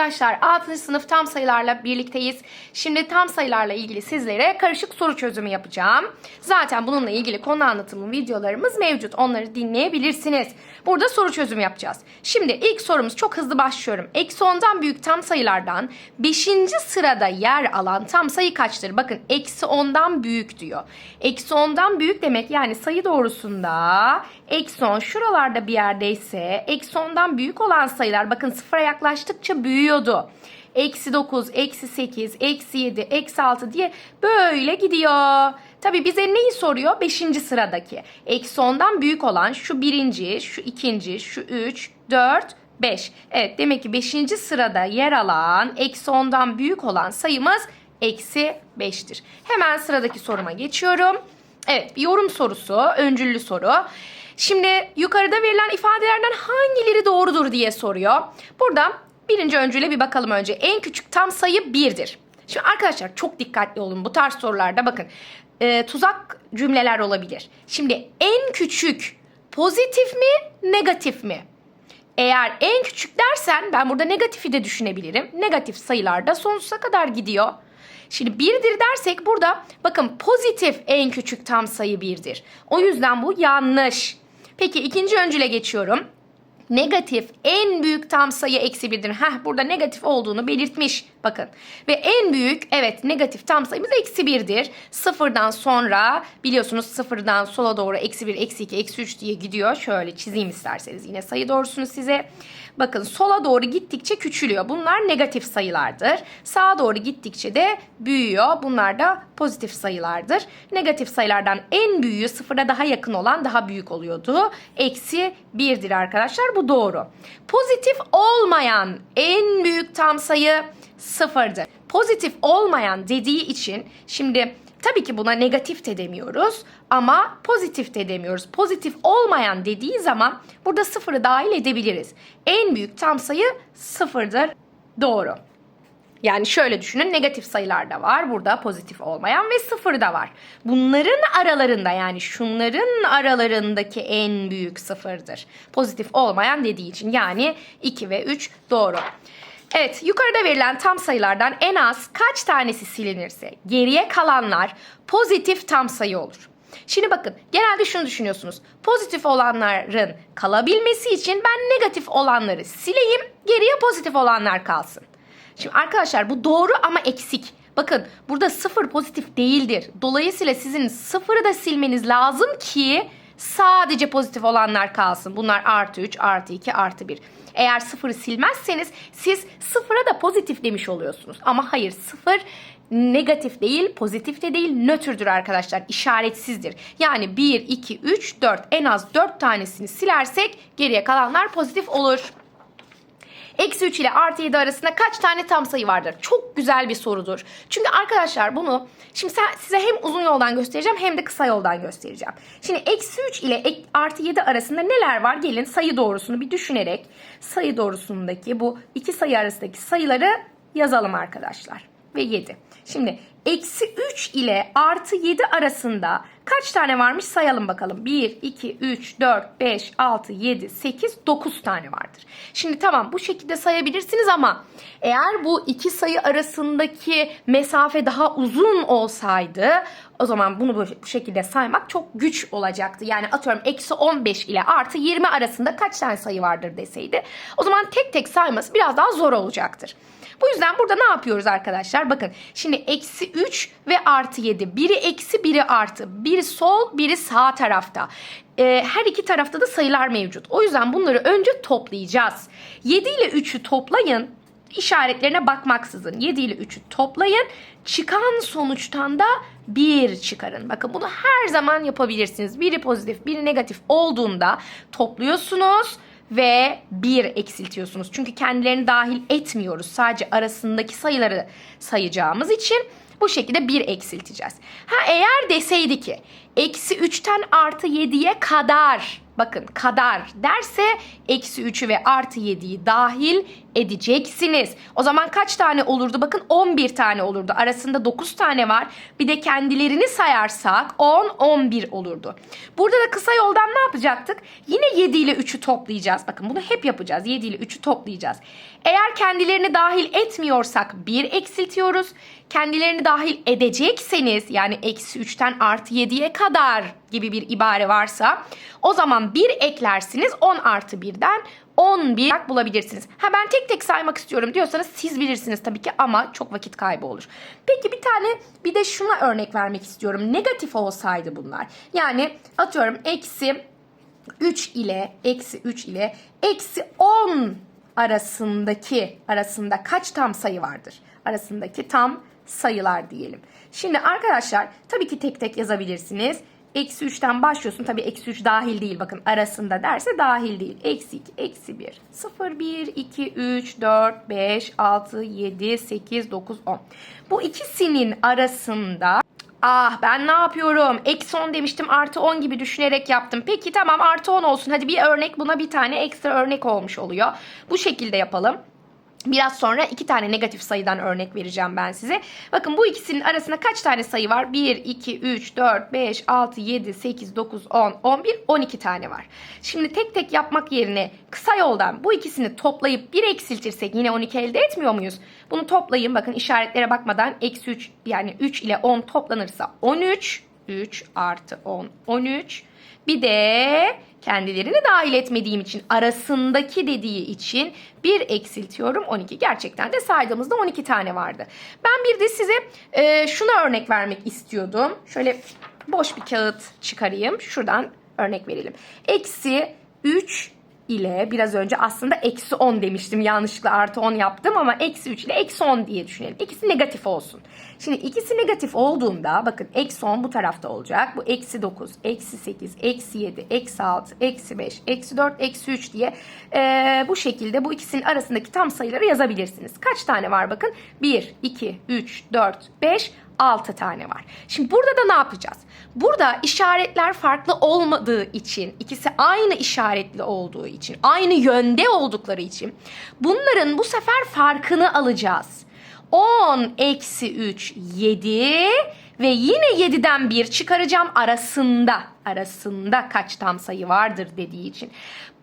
arkadaşlar 6. sınıf tam sayılarla birlikteyiz. Şimdi tam sayılarla ilgili sizlere karışık soru çözümü yapacağım. Zaten bununla ilgili konu anlatımı videolarımız mevcut. Onları dinleyebilirsiniz. Burada soru çözümü yapacağız. Şimdi ilk sorumuz çok hızlı başlıyorum. Eksi 10'dan büyük tam sayılardan 5. sırada yer alan tam sayı kaçtır? Bakın eksi 10'dan büyük diyor. Eksi 10'dan büyük demek yani sayı doğrusunda eksi 10 şuralarda bir yerdeyse eksi 10'dan büyük olan sayılar bakın sıfıra yaklaştıkça büyüyordu. Eksi 9, eksi 8, eksi 7, eksi 6 diye böyle gidiyor. Tabi bize neyi soruyor? Beşinci sıradaki. Eksi 10'dan büyük olan şu birinci, şu ikinci, şu üç, dört, 5. Evet demek ki 5. sırada yer alan eksi 10'dan büyük olan sayımız eksi 5'tir. Hemen sıradaki soruma geçiyorum. Evet bir yorum sorusu, öncüllü soru. Şimdi yukarıda verilen ifadelerden hangileri doğrudur diye soruyor. Burada birinci öncüle bir bakalım önce. En küçük tam sayı 1'dir. Şimdi arkadaşlar çok dikkatli olun bu tarz sorularda bakın. e, tuzak cümleler olabilir. Şimdi en küçük pozitif mi negatif mi? Eğer en küçük dersen ben burada negatifi de düşünebilirim. Negatif sayılarda sonsuza kadar gidiyor. Şimdi birdir dersek burada bakın pozitif en küçük tam sayı birdir. O yüzden bu yanlış. Peki ikinci öncüle geçiyorum. Negatif en büyük tam sayı eksi birdir. Heh burada negatif olduğunu belirtmiş. Bakın. Ve en büyük evet negatif tam sayımız eksi birdir. Sıfırdan sonra biliyorsunuz sıfırdan sola doğru eksi bir, eksi iki, eksi üç diye gidiyor. Şöyle çizeyim isterseniz yine sayı doğrusunu size. Bakın sola doğru gittikçe küçülüyor. Bunlar negatif sayılardır. Sağa doğru gittikçe de büyüyor. Bunlar da pozitif sayılardır. Negatif sayılardan en büyüğü sıfıra daha yakın olan daha büyük oluyordu. Eksi birdir arkadaşlar. Bu doğru. Pozitif olmayan en büyük tam sayı sıfırdır. Pozitif olmayan dediği için şimdi tabii ki buna negatif de demiyoruz ama pozitif de demiyoruz. Pozitif olmayan dediği zaman burada sıfırı dahil edebiliriz. En büyük tam sayı sıfırdır. Doğru. Yani şöyle düşünün negatif sayılar da var burada pozitif olmayan ve sıfır da var. Bunların aralarında yani şunların aralarındaki en büyük sıfırdır. Pozitif olmayan dediği için yani 2 ve 3 doğru. Evet yukarıda verilen tam sayılardan en az kaç tanesi silinirse geriye kalanlar pozitif tam sayı olur. Şimdi bakın genelde şunu düşünüyorsunuz. Pozitif olanların kalabilmesi için ben negatif olanları sileyim geriye pozitif olanlar kalsın. Şimdi arkadaşlar bu doğru ama eksik. Bakın burada sıfır pozitif değildir. Dolayısıyla sizin sıfırı da silmeniz lazım ki sadece pozitif olanlar kalsın. Bunlar artı 3, artı 2, artı 1. Eğer sıfırı silmezseniz siz sıfıra da pozitif demiş oluyorsunuz. Ama hayır sıfır negatif değil, pozitif de değil, nötrdür arkadaşlar. İşaretsizdir. Yani 1, 2, 3, 4 en az 4 tanesini silersek geriye kalanlar pozitif olur. Eksi 3 ile artı 7 arasında kaç tane tam sayı vardır? Çok güzel bir sorudur. Çünkü arkadaşlar bunu şimdi size hem uzun yoldan göstereceğim hem de kısa yoldan göstereceğim. Şimdi eksi 3 ile artı 7 arasında neler var? Gelin sayı doğrusunu bir düşünerek sayı doğrusundaki bu iki sayı arasındaki sayıları yazalım arkadaşlar. Ve 7. Şimdi eksi 3 ile artı 7 arasında kaç tane varmış sayalım bakalım. 1, 2, 3, 4, 5, 6, 7, 8, 9 tane vardır. Şimdi tamam bu şekilde sayabilirsiniz ama eğer bu iki sayı arasındaki mesafe daha uzun olsaydı o zaman bunu bu şekilde saymak çok güç olacaktı. Yani atıyorum eksi 15 ile artı 20 arasında kaç tane sayı vardır deseydi o zaman tek tek sayması biraz daha zor olacaktır. Bu yüzden burada ne yapıyoruz arkadaşlar? Bakın şimdi eksi 3 ve artı 7. Biri eksi biri artı. Biri sol biri sağ tarafta. Ee, her iki tarafta da sayılar mevcut. O yüzden bunları önce toplayacağız. 7 ile 3'ü toplayın. işaretlerine bakmaksızın 7 ile 3'ü toplayın. Çıkan sonuçtan da 1 çıkarın. Bakın bunu her zaman yapabilirsiniz. Biri pozitif, biri negatif olduğunda topluyorsunuz ve 1 eksiltiyorsunuz. Çünkü kendilerini dahil etmiyoruz. Sadece arasındaki sayıları sayacağımız için bu şekilde 1 eksilteceğiz. Ha eğer deseydi ki eksi 3'ten artı 7'ye kadar bakın kadar derse eksi 3'ü ve artı 7'yi dahil edeceksiniz. O zaman kaç tane olurdu? Bakın 11 tane olurdu. Arasında 9 tane var. Bir de kendilerini sayarsak 10, 11 olurdu. Burada da kısa yoldan ne yapacaktık? Yine 7 ile 3'ü toplayacağız. Bakın bunu hep yapacağız. 7 ile 3'ü toplayacağız. Eğer kendilerini dahil etmiyorsak 1 eksiltiyoruz. Kendilerini dahil edecekseniz yani eksi 3'ten artı 7'ye kadar gibi bir ibare varsa o zaman 1 eklersiniz 10 artı 1'den 11 bulabilirsiniz. Ha ben tek tek saymak istiyorum diyorsanız siz bilirsiniz tabii ki ama çok vakit kaybı olur. Peki bir tane bir de şuna örnek vermek istiyorum. Negatif olsaydı bunlar. Yani atıyorum eksi 3 ile eksi 3 ile eksi 10 arasındaki arasında kaç tam sayı vardır? Arasındaki tam sayılar diyelim. Şimdi arkadaşlar tabii ki tek tek yazabilirsiniz. Eksi 3'ten başlıyorsun. Tabii eksi 3 dahil değil. Bakın arasında derse dahil değil. Eksi 2, eksi 1. 0, 1, 2, 3, 4, 5, 6, 7, 8, 9, 10. Bu ikisinin arasında Ah ben ne yapıyorum? Eksi 10 demiştim artı 10 gibi düşünerek yaptım. Peki tamam artı 10 olsun. Hadi bir örnek buna bir tane ekstra örnek olmuş oluyor. Bu şekilde yapalım. Biraz sonra iki tane negatif sayıdan örnek vereceğim ben size. Bakın bu ikisinin arasında kaç tane sayı var? 1, 2, 3, 4, 5, 6, 7, 8, 9, 10, 11, 12 tane var. Şimdi tek tek yapmak yerine kısa yoldan bu ikisini toplayıp 1 eksiltirsek yine 12 elde etmiyor muyuz? Bunu toplayın bakın işaretlere bakmadan eksi 3 yani 3 ile 10 toplanırsa 13. 3 artı 10, 13. Bir de kendilerini dahil etmediğim için arasındaki dediği için bir eksiltiyorum 12. Gerçekten de saydığımızda 12 tane vardı. Ben bir de size e, şuna örnek vermek istiyordum. Şöyle boş bir kağıt çıkarayım. Şuradan örnek verelim. Eksi 3 ile biraz önce aslında eksi 10 demiştim. Yanlışlıkla artı 10 yaptım ama eksi 3 ile eksi 10 diye düşünelim. İkisi negatif olsun. Şimdi ikisi negatif olduğunda bakın eksi 10 bu tarafta olacak. Bu eksi 9, eksi 8, eksi 7, eksi 6, eksi 5, eksi 4, eksi 3 diye ee, bu şekilde bu ikisinin arasındaki tam sayıları yazabilirsiniz. Kaç tane var bakın? 1, 2, 3, 4, 5, 6 tane var. Şimdi burada da ne yapacağız? Burada işaretler farklı olmadığı için, ikisi aynı işaretli olduğu için, aynı yönde oldukları için bunların bu sefer farkını alacağız. 10 eksi 3 7 ve yine 7'den 1 çıkaracağım arasında. Arasında kaç tam sayı vardır dediği için.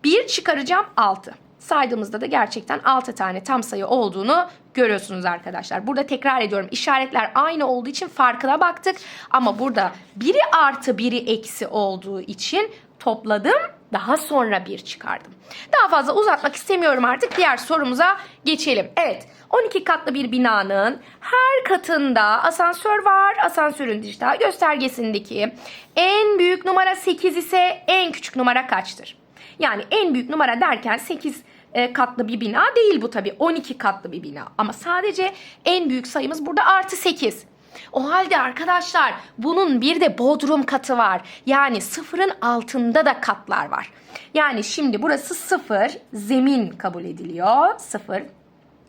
1 çıkaracağım 6 saydığımızda da gerçekten 6 tane tam sayı olduğunu görüyorsunuz arkadaşlar. Burada tekrar ediyorum işaretler aynı olduğu için farkına baktık. Ama burada biri artı biri eksi olduğu için topladım. Daha sonra bir çıkardım. Daha fazla uzatmak istemiyorum artık. Diğer sorumuza geçelim. Evet 12 katlı bir binanın her katında asansör var. Asansörün dijital göstergesindeki en büyük numara 8 ise en küçük numara kaçtır? Yani en büyük numara derken 8 e, katlı bir bina değil bu tabii 12 katlı bir bina. Ama sadece en büyük sayımız burada artı 8. O halde arkadaşlar bunun bir de bodrum katı var. Yani sıfırın altında da katlar var. Yani şimdi burası sıfır zemin kabul ediliyor. Sıfır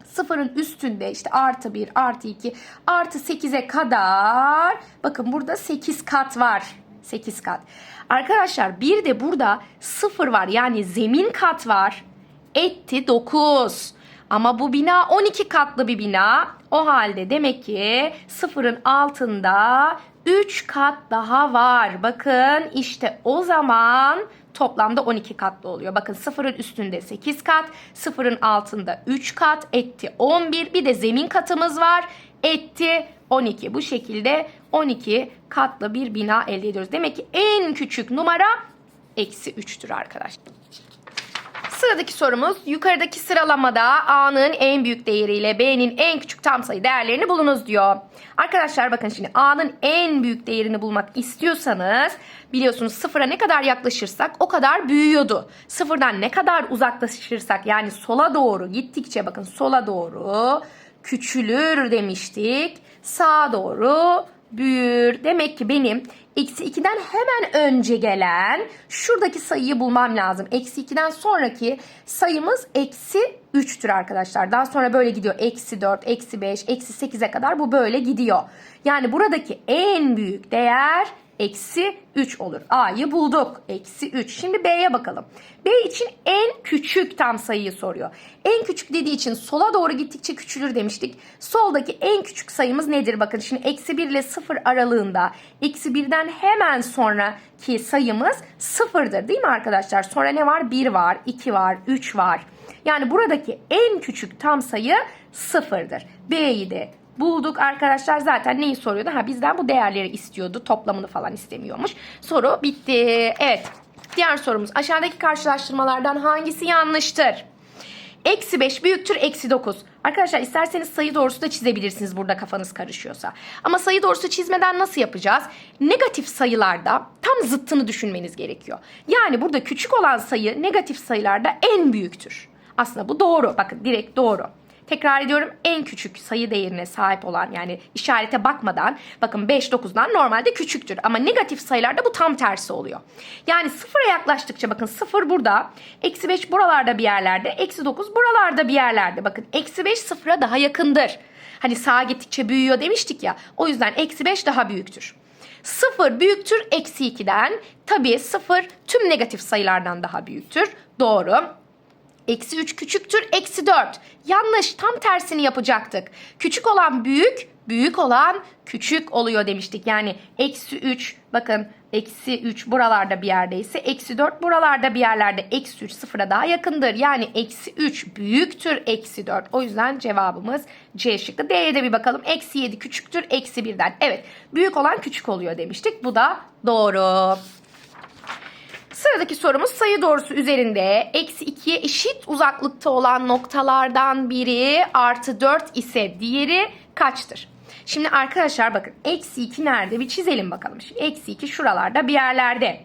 sıfırın üstünde işte artı 1 artı 2 artı 8'e kadar bakın burada 8 kat var. 8 kat. Arkadaşlar bir de burada sıfır var yani zemin kat var. Etti 9. Ama bu bina 12 katlı bir bina. O halde demek ki sıfırın altında 3 kat daha var. Bakın işte o zaman toplamda 12 katlı oluyor. Bakın sıfırın üstünde 8 kat, sıfırın altında 3 kat, etti 11. Bir de zemin katımız var. Etti 12. Bu şekilde 12 katlı bir bina elde ediyoruz. Demek ki en küçük numara eksi 3'tür arkadaşlar. Sıradaki sorumuz yukarıdaki sıralamada A'nın en büyük değeriyle B'nin en küçük tam sayı değerlerini bulunuz diyor. Arkadaşlar bakın şimdi A'nın en büyük değerini bulmak istiyorsanız biliyorsunuz sıfıra ne kadar yaklaşırsak o kadar büyüyordu. Sıfırdan ne kadar uzaklaşırsak yani sola doğru gittikçe bakın sola doğru küçülür demiştik. Sağa doğru büyür. Demek ki benim eksi 2'den hemen önce gelen şuradaki sayıyı bulmam lazım. Eksi 2'den sonraki sayımız eksi 3'tür arkadaşlar. Daha sonra böyle gidiyor. Eksi 4, eksi 5, eksi 8'e kadar bu böyle gidiyor. Yani buradaki en büyük değer Eksi 3 olur. A'yı bulduk. Eksi 3. Şimdi B'ye bakalım. B için en küçük tam sayıyı soruyor. En küçük dediği için sola doğru gittikçe küçülür demiştik. Soldaki en küçük sayımız nedir? Bakın şimdi eksi 1 ile 0 aralığında eksi 1'den hemen sonraki sayımız sıfırdır değil mi arkadaşlar? Sonra ne var? 1 var, 2 var, 3 var. Yani buradaki en küçük tam sayı sıfırdır. B'yi de bulduk arkadaşlar. Zaten neyi soruyordu? Ha bizden bu değerleri istiyordu. Toplamını falan istemiyormuş. Soru bitti. Evet. Diğer sorumuz. Aşağıdaki karşılaştırmalardan hangisi yanlıştır? Eksi 5 büyüktür eksi 9. Arkadaşlar isterseniz sayı doğrusu da çizebilirsiniz burada kafanız karışıyorsa. Ama sayı doğrusu çizmeden nasıl yapacağız? Negatif sayılarda tam zıttını düşünmeniz gerekiyor. Yani burada küçük olan sayı negatif sayılarda en büyüktür. Aslında bu doğru. Bakın direkt doğru. Tekrar ediyorum en küçük sayı değerine sahip olan yani işarete bakmadan bakın 5 9'dan normalde küçüktür ama negatif sayılarda bu tam tersi oluyor. Yani sıfıra yaklaştıkça bakın sıfır burada eksi 5 buralarda bir yerlerde eksi 9 buralarda bir yerlerde bakın eksi 5 sıfıra daha yakındır. Hani sağa gittikçe büyüyor demiştik ya o yüzden eksi 5 daha büyüktür. 0 büyüktür eksi 2'den. Tabii 0 tüm negatif sayılardan daha büyüktür. Doğru. Eksi 3 küçüktür. Eksi 4. Yanlış. Tam tersini yapacaktık. Küçük olan büyük, büyük olan küçük oluyor demiştik. Yani eksi 3 bakın eksi 3 buralarda bir yerdeyse eksi 4 buralarda bir yerlerde eksi 3 sıfıra daha yakındır. Yani eksi 3 büyüktür eksi 4. O yüzden cevabımız C şıkkı. D'ye de bir bakalım. Eksi 7 küçüktür eksi 1'den. Evet büyük olan küçük oluyor demiştik. Bu da doğru. Sıradaki sorumuz sayı doğrusu üzerinde eksi 2'ye eşit uzaklıkta olan noktalardan biri artı 4 ise diğeri kaçtır? Şimdi arkadaşlar bakın eksi 2 nerede bir çizelim bakalım. Şimdi eksi 2 şuralarda bir yerlerde.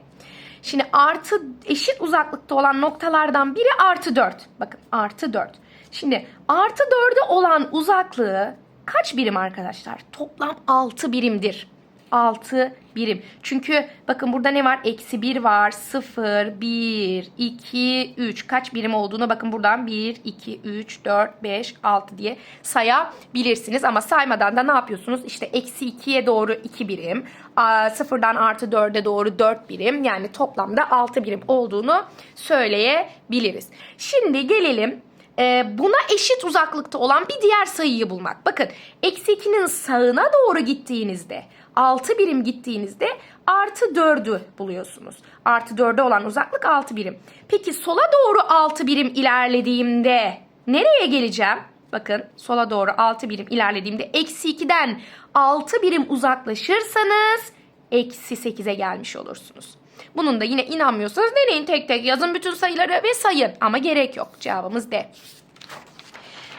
Şimdi artı eşit uzaklıkta olan noktalardan biri artı 4. Bakın artı 4. Şimdi artı 4'e olan uzaklığı kaç birim arkadaşlar? Toplam 6 birimdir. 6 birim. Çünkü bakın burada ne var? Eksi 1 var. 0, 1, 2, 3. Kaç birim olduğunu bakın buradan 1, 2, 3, 4, 5, 6 diye sayabilirsiniz. Ama saymadan da ne yapıyorsunuz? İşte eksi 2'ye doğru 2 birim. Sıfırdan artı 4'e doğru 4 birim. Yani toplamda 6 birim olduğunu söyleyebiliriz. Şimdi gelelim e, buna eşit uzaklıkta olan bir diğer sayıyı bulmak. Bakın eksi 2'nin sağına doğru gittiğinizde 6 birim gittiğinizde artı 4'ü buluyorsunuz. Artı 4'e olan uzaklık 6 birim. Peki sola doğru 6 birim ilerlediğimde nereye geleceğim? Bakın sola doğru 6 birim ilerlediğimde eksi 2'den 6 birim uzaklaşırsanız eksi 8'e gelmiş olursunuz. Bunun da yine inanmıyorsanız deneyin tek tek yazın bütün sayıları ve sayın ama gerek yok. Cevabımız D.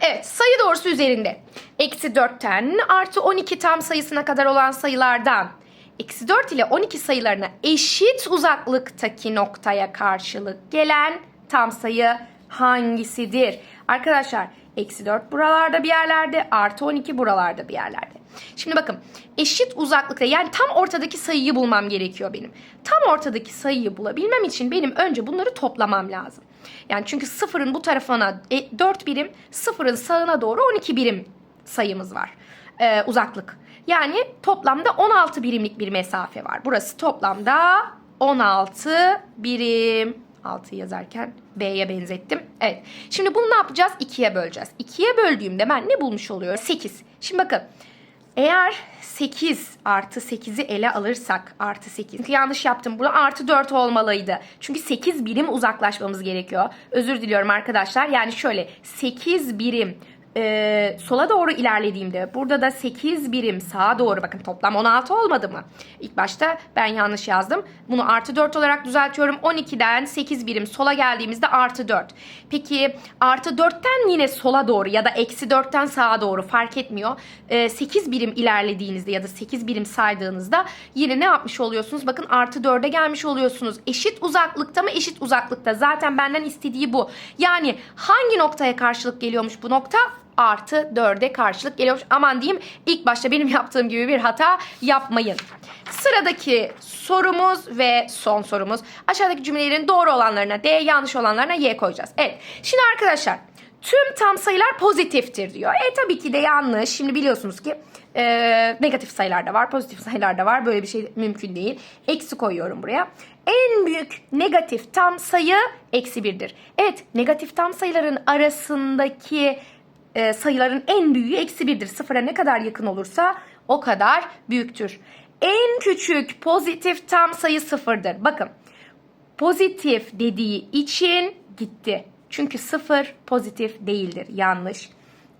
Evet sayı doğrusu üzerinde. Eksi 4'ten artı 12 tam sayısına kadar olan sayılardan eksi 4 ile 12 sayılarına eşit uzaklıktaki noktaya karşılık gelen tam sayı hangisidir? Arkadaşlar eksi 4 buralarda bir yerlerde artı 12 buralarda bir yerlerde. Şimdi bakın eşit uzaklıkta yani tam ortadaki sayıyı bulmam gerekiyor benim. Tam ortadaki sayıyı bulabilmem için benim önce bunları toplamam lazım. Yani çünkü sıfırın bu tarafına e, 4 birim, sıfırın sağına doğru 12 birim sayımız var. Ee, uzaklık. Yani toplamda 16 birimlik bir mesafe var. Burası toplamda 16 birim. 6 yazarken B'ye benzettim. Evet. Şimdi bunu ne yapacağız? 2'ye böleceğiz. 2'ye böldüğümde ben ne bulmuş oluyorum? 8. Şimdi bakın. Eğer 8 artı 8'i ele alırsak artı 8. Yanlış yaptım. Burada artı 4 olmalıydı. Çünkü 8 birim uzaklaşmamız gerekiyor. Özür diliyorum arkadaşlar. Yani şöyle 8 birim e, sola doğru ilerlediğimde burada da 8 birim sağa doğru bakın toplam 16 olmadı mı? İlk başta ben yanlış yazdım. Bunu artı 4 olarak düzeltiyorum. 12'den 8 birim sola geldiğimizde artı 4. Peki artı 4'ten yine sola doğru ya da eksi 4'ten sağa doğru fark etmiyor. E, 8 birim ilerlediğinizde ya da 8 birim saydığınızda yine ne yapmış oluyorsunuz? Bakın artı 4'e gelmiş oluyorsunuz. Eşit uzaklıkta mı? Eşit uzaklıkta. Zaten benden istediği bu. Yani hangi noktaya karşılık geliyormuş bu nokta? Artı 4'e karşılık geliyormuş. Aman diyeyim ilk başta benim yaptığım gibi bir hata yapmayın. Sıradaki sorumuz ve son sorumuz. Aşağıdaki cümlelerin doğru olanlarına D, yanlış olanlarına Y koyacağız. Evet. Şimdi arkadaşlar tüm tam sayılar pozitiftir diyor. E tabii ki de yanlış. Şimdi biliyorsunuz ki e, negatif sayılar da var, pozitif sayılar da var. Böyle bir şey mümkün değil. Eksi koyuyorum buraya. En büyük negatif tam sayı eksi birdir. Evet negatif tam sayıların arasındaki e, sayıların en büyüğü eksi birdir. Sıfıra ne kadar yakın olursa o kadar büyüktür. En küçük pozitif tam sayı sıfırdır. Bakın pozitif dediği için gitti. Çünkü sıfır pozitif değildir. Yanlış.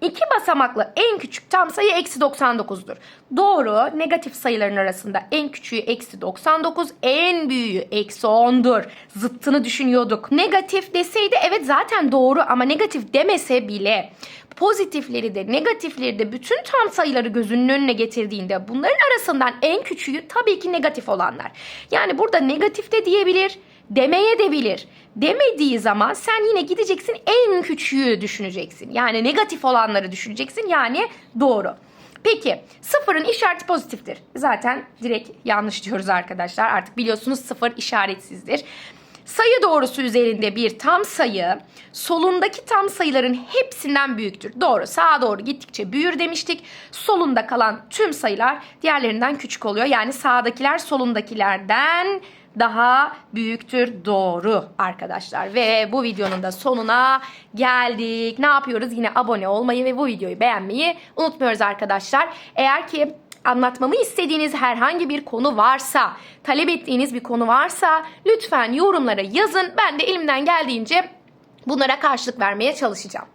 İki basamaklı en küçük tam sayı eksi 99'dur. Doğru. Negatif sayıların arasında en küçüğü eksi 99, en büyüğü eksi 10'dur. Zıttını düşünüyorduk. Negatif deseydi evet zaten doğru ama negatif demese bile pozitifleri de negatifleri de bütün tam sayıları gözünün önüne getirdiğinde bunların arasından en küçüğü tabii ki negatif olanlar. Yani burada negatif de diyebilir, demeye de bilir. Demediği zaman sen yine gideceksin en küçüğü düşüneceksin. Yani negatif olanları düşüneceksin. Yani doğru. Peki sıfırın işareti pozitiftir. Zaten direkt yanlış diyoruz arkadaşlar. Artık biliyorsunuz sıfır işaretsizdir. Sayı doğrusu üzerinde bir tam sayı solundaki tam sayıların hepsinden büyüktür. Doğru sağa doğru gittikçe büyür demiştik. Solunda kalan tüm sayılar diğerlerinden küçük oluyor. Yani sağdakiler solundakilerden daha büyüktür. Doğru arkadaşlar. Ve bu videonun da sonuna geldik. Ne yapıyoruz? Yine abone olmayı ve bu videoyu beğenmeyi unutmuyoruz arkadaşlar. Eğer ki anlatmamı istediğiniz herhangi bir konu varsa, talep ettiğiniz bir konu varsa lütfen yorumlara yazın. Ben de elimden geldiğince bunlara karşılık vermeye çalışacağım.